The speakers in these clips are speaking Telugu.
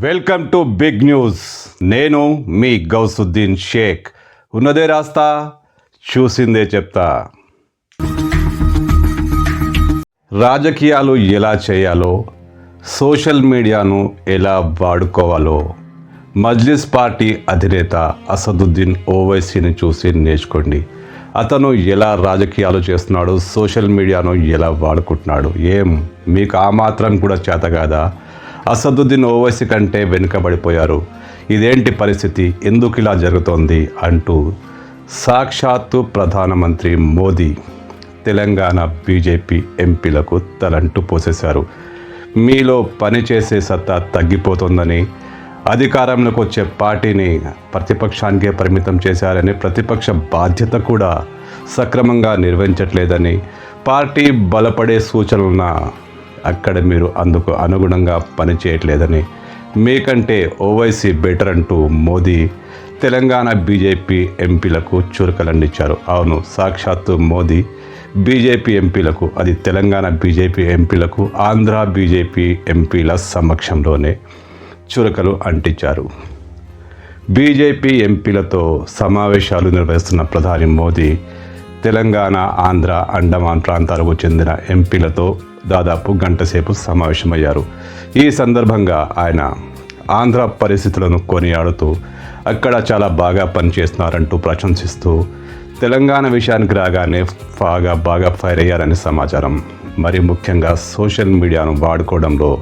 Welcome to big news. నేను మీ గౌసుద్దీన్ షేక్. ఉన్నదే రాస్తా చూసిందే చెప్తా. రాజకీయాలు ఎలా చేయాలో సోషల్ మీడియాను ఎలా వాడుకోవాలో మజ్లిస్ పార్టీ అధినేత అసదుద్దీన్ ఓవైసీని చూసి నేర్చుకోండి. అతను ఎలా రాజకీయాలు చేస్తున్నాడు సోషల్ మీడియాను ఎలా వాడుకుంటున్నాడు ఏం మీకు ఆ మాత్రం కూడా చేత కాదా? అసదుద్దీన్ ఓవైసీ కంటే వెనుకబడిపోయారు. ఇదేంటి పరిస్థితి? ఎందుకు ఇలా జరుగుతోంది? అంటూ సాక్షాత్తు ప్రధానమంత్రి మోదీ తెలంగాణ బీజేపీ ఎంపీలకు తలంటు పోసేశారు. మీలో పనిచేసే సత్తా తగ్గిపోతుందని అధికారంలోకి వచ్చే పార్టీని ప్రతిపక్షానికే పరిమితం చేశారని ప్రతిపక్ష బాధ్యత కూడా సక్రమంగా నిర్వహించట్లేదని పార్టీ బలపడే సూచనలను అక్కడ మీరు అందుకు అనుగుణంగా పనిచేయట్లేదని మీకంటే ఓవైసీ బెటర్ అంటూ మోదీ తెలంగాణ బీజేపీ ఎంపీలకు చురకలండిచ్చారు అవును సాక్షాత్తు మోదీ బీజేపీ ఎంపీలకు అది తెలంగాణ బీజేపీ ఎంపీలకు ఆంధ్ర బీజేపీ ఎంపీల సమక్షంలోనే చురకలు అంటించారు. బీజేపీ ఎంపీలతో సమావేశాలు నిర్వహిస్తున్న ప్రధాని మోదీ తెలంగాణ ఆంధ్ర అండమాన్ ప్రాంతాలకు చెందిన ఎంపీలతో దాదాపు గంటసేపు సమావేశమయ్యారు. ఈ సందర్భంగా ఆయన ఆంధ్ర పరిస్థితులను కొనియాడుతూ అక్కడ చాలా బాగా పనిచేస్తున్నారంటూ ప్రశంసిస్తూ తెలంగాణ విషయానికి రాగానే బాగా బాగా ఫైర్ అయ్యారని సమాచారం. మరి ముఖ్యంగా సోషల్ మీడియాను వాడుకోవడంలో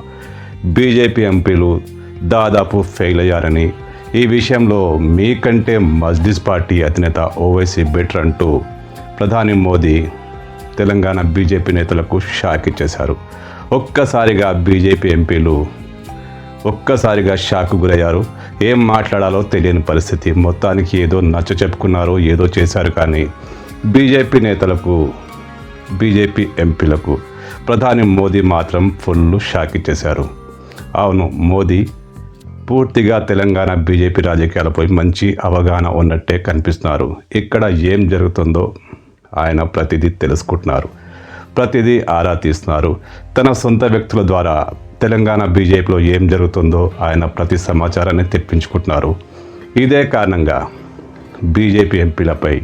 బీజేపీ ఎంపీలు దాదాపు ఫెయిల్ అయ్యారని ఈ విషయంలో మీకంటే మజ్లిస్ పార్టీ అధినేత ఓవైసీ బెటర్ అంటూ ప్రధాని మోదీ తెలంగాణ బీజేపీ నేతలకు షాక్ ఇచ్చేశారు. ఒక్కసారిగా బీజేపీ ఎంపీలు ఒక్కసారిగా షాక్ గురయ్యారు. ఏం మాట్లాడాలో తెలియని పరిస్థితి. మొత్తానికి ఏదో నచ్చ చెప్పుకున్నారు ఏదో చేశారు కానీ బీజేపీ నేతలకు బీజేపీ ఎంపీలకు ప్రధాని మోదీ మాత్రం ఫుల్ షాక్ ఇచ్చేశారు. అవును మోదీ పూర్తిగా తెలంగాణ బీజేపీ రాజకీయాలపై మంచి అవగాహన ఉన్నట్టే కనిపిస్తున్నారు. ఇక్కడ ఏం జరుగుతుందో ఆయన ప్రతిదీ తెలుసుకుంటున్నారు. ప్రతిదీ ఆరా తీస్తున్నారు. తన సొంత వ్యక్తుల ద్వారా తెలంగాణ బీజేపీలో ఏం జరుగుతుందో ఆయన ప్రతి సమాచారాన్ని తెప్పించుకుంటున్నారు. ఇదే కారణంగా బీజేపీ ఎంపీలపై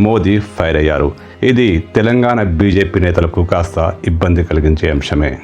మోదీ ఫైర్ అయ్యారు. ఇది తెలంగాణ బీజేపీ నేతలకు కాస్త ఇబ్బంది కలిగించే అంశమే.